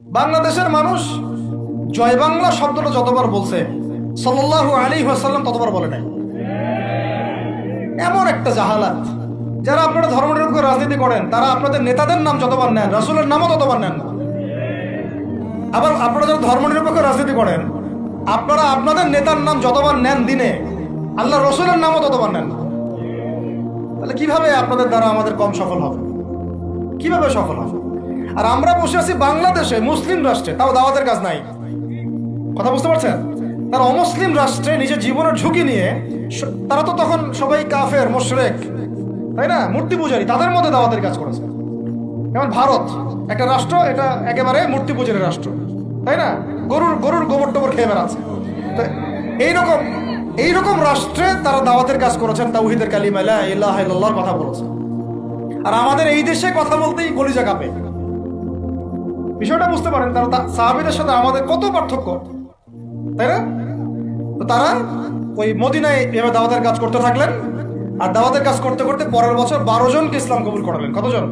বাংলাদেশের মানুষ জয় বাংলা শব্দটা যতবার বলছে, সাল্লাল্লাহু আলী ওয়াসাল্লাম ততবার বলে নাই। এমন একটা জাহালাত। যারা আপনারা ধর্মনিরপেক্ষ রাজনীতি করেন, তারা আপনাদের নেতাদের নাম যতবার নেন, রাসূলের নামও ততবার নেন না। আবার আপনারা যারা ধর্মনিরপেক্ষ রাজনীতি করেন, আপনারা আপনাদের নেতার নাম যতবার নেন দিনে আল্লাহ রসুলের নামও ততবার নেন না। তাহলে কীভাবে আপনাদের দ্বারা আমাদের কম সফল হবে? কীভাবে সফল হবে? আর আমরা বসে আছি বাংলাদেশে, মুসলিম রাষ্ট্রে। তাও দাওয়াতের কাজ নাই। কথা বুঝতে পারছেন? তারা অমুসলিম রাষ্ট্রে নিজের জীবনের ঝুঁকি নিয়ে তারা তো তখন সবাই কাফের, মোশরেক, তাই না? মূর্তি পূজারী, তাদের মধ্যে দাওয়াতের কাজ করেছে। যেমন ভারত, একটা রাষ্ট্র, এটা একেবারে মূর্তি পূজারী রাষ্ট্র, তাই না? গরুর গরুর গোবর টোবর খেয়ে বেড়াচ্ছে। তো এইরকম এইরকম রাষ্ট্রে তারা দাওয়াতের কাজ করেছেন তাউহিদের কালিমা, লা ইলাহা কথা বলেছে। আর আমাদের এই দেশে কথা বলতেই কলিজা কাঁপে। বিষয়টা বুঝতে পারেন তারা সাহাবীদের সাথে আমাদের কত পার্থক্য? তাই না? তারা ওই মদিনায় এভাবে দাওয়াতের কাজ করতে থাকলেন, আর দাওয়াতের কাজ করতে করতে পরের বছর বারো জনকে ইসলাম কবুল করালেন। কতজন?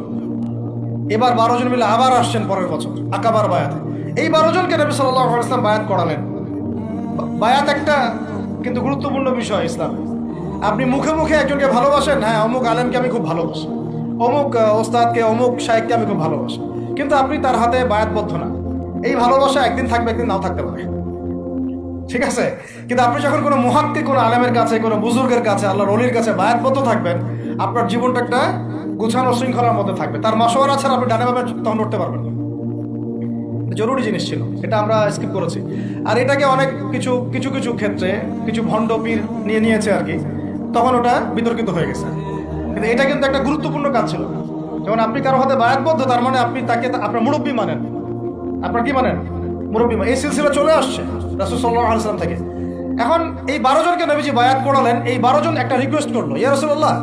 এবার বারো জন মিলে আবার আসছেন পরের বছর, আকাবার বায়াতে। এই বারো জনকে নবী সাল্লাহ ইসলাম বায়াত করালেন। বায়াত একটা কিন্তু গুরুত্বপূর্ণ বিষয় ইসলাম। আপনি মুখে মুখে একজনকে ভালোবাসেন হ্যাঁ অমুক আলেমকে আমি খুব ভালোবাসি, অমুক ওস্তাদকে, অমুক শাহেককে আমি খুব ভালোবাসি। কিন্তু আপনি তার হাতে বায়াতবদ্ধ না। এই ভালোবাসা একদিন থাকবে, একদিন নাও থাকতে পারে। ঠিক আছে? কিন্তু আপনি যখন কোনো মুহাক্কি কোনো আলেমের কাছে, কোনো বুজুর্গের কাছে, আল্লাহর অলির কাছে বায়াতবদ্ধ থাকবেন, আপনার জীবনটা একটা গুছানো শৃঙ্খলার মধ্যে থাকবে। তার মাসোয়ারা ছাড়া আপনি ডানে ভাবে তখন উঠতে পারবেন জরুরি জিনিস ছিল, এটা আমরা স্কিপ করেছি। আর এটাকে অনেক কিছু কিছু কিছু ক্ষেত্রে কিছু ভণ্ড পীর নিয়ে নিয়েছে আর কি, তখন ওটা বিতর্কিত হয়ে গেছে। কিন্তু এটা কিন্তু একটা গুরুত্বপূর্ণ কাজ ছিল। যেমন আপনি কারও হাতে বায়াতবদ্ধ, তার মানে আপনি তাকে আপনার মুরব্বী মানেন। আপনার কি মানেন? মুরব্বী এই সিলসিলা চলে আসছে রাসুল সাল্লাহ থেকে। এখন এই বারো জনকে নবীজি বায়াত করালেন, এই বারো জন একটা রিকোয়েস্ট করল, ইয়া রসুল্লাহ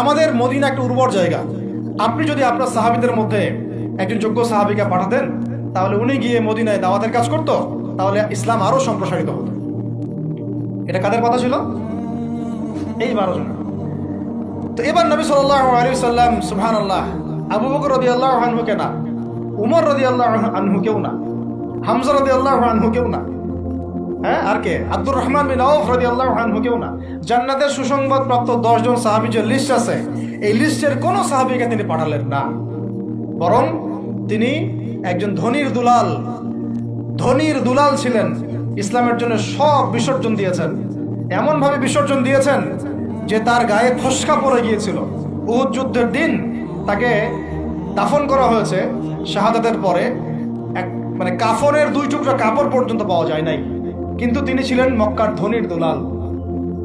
আমাদের মদিনা একটা উর্বর জায়গা। আপনি যদি আপনার সাহাবিদের মধ্যে একজন যোগ্য সাহাবিকে পাঠাতেন, তাহলে উনি গিয়ে মদিনায় দাওয়াতের কাজ করতো, তাহলে ইসলাম আরও সম্প্রসারিত হতো। এটা কাদের কথা ছিল? এই বারো জন তো এবার নবী সাল্লাহ আলী সাল্লাম সুহান আল্লাহ আবু বকর রদি আল্লাহ আনহুকে না? উমর রদি আল্লাহ আনহুকেও না? হামজা রদি আল্লাহ আনহুকেও না? হ্যাঁ আর কে? আব্দুর রহমান বিন আউফ রদি আল্লাহ আনহুকেও না? জান্নাতের সুসংবাদ প্রাপ্ত দশজন সাহাবি যে লিস্ট আছে, এই লিস্টের কোন সাহাবিকে তিনি পাঠালেন না। বরং তিনি একজন ধনির দুলাল। ধনির দুলাল ছিলেন। ইসলামের জন্য সব বিসর্জন দিয়েছেন। এমনভাবে বিসর্জন দিয়েছেন যে তার গায়ে ফসকা পড়ে গিয়েছিল। উহুদ যুদ্ধের দিন তাকে দাফন করা হয়েছে শাহাদাতের পরে। এক মানে কাফনের দুই টুকরা কাপড় পর্যন্ত পাওয়া যায় নাই। কিন্তু তিনি ছিলেন মক্কার ধনির দুলাল,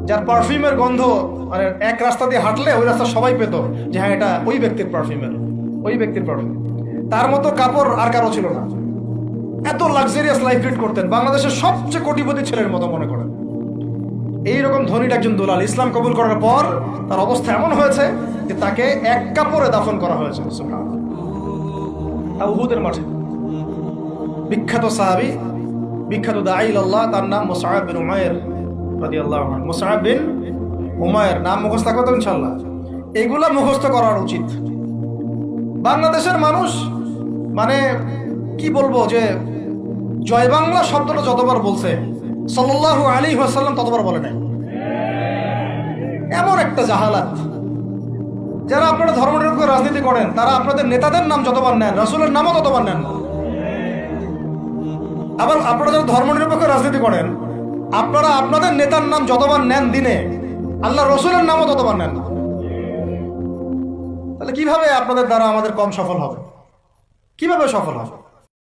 যার পারফিউমের গন্ধ মানে এক রাস্তা দিয়ে হাঁটলে ওই রাস্তা সবাই পেত যে হ্যাঁ এটা ওই ব্যক্তির পারফিউমের, ওই ব্যক্তির পারফিউম। তার মতো কাপড় আর কারও ছিল না। এত লাক্সারিয়াস লাইফ লিড করতেন। বাংলাদেশের সবচেয়ে কোটিপতি ছেলের মতো মনে করেন। এইরকম ধনীর একজন দুলাল ইসলাম কবুল করার পর তার অবস্থা এমন হয়েছে যে তাকে এক কাপড়ে দাফন করা হয়েছে। উহুদের মাঠে। বিখ্যাত সাহাবি, বিখ্যাত দাইল আল্লাহ তার নাম মুসাহাব বিন উমায়ের রাদিয়াল্লাহু আনহু। মুসাহাব বিন উমায়ের নাম মুখস্থ থাকবে তো ইনশাআল্লাহ। এগুলা মুখস্থ করার উচিত। বাংলাদেশের মানুষ মানে কি বলব যে জয় বাংলা শব্দটা যতবার বলছে সাল্লাল্লাহু আলী ওয়াসাল্লাম ততবার বলে নাই। এমন একটা জাহালাত। যারা আপনারা ধর্মনিরপেক্ষ রাজনীতি করেন, তারা আপনাদের নেতাদের নাম যতবার নেন, রাসূলের নামও ততবার নেন। আবার আপনারা যারা ধর্মনিরপেক্ষ রাজনীতি করেন, আপনারা আপনাদের নেতার নাম যতবার নেন দিনে আল্লাহ রসুলের নামও ততবার নেন। তাহলে কীভাবে আপনাদের দ্বারা আমাদের কম সফল হবে? কীভাবে সফল হবে?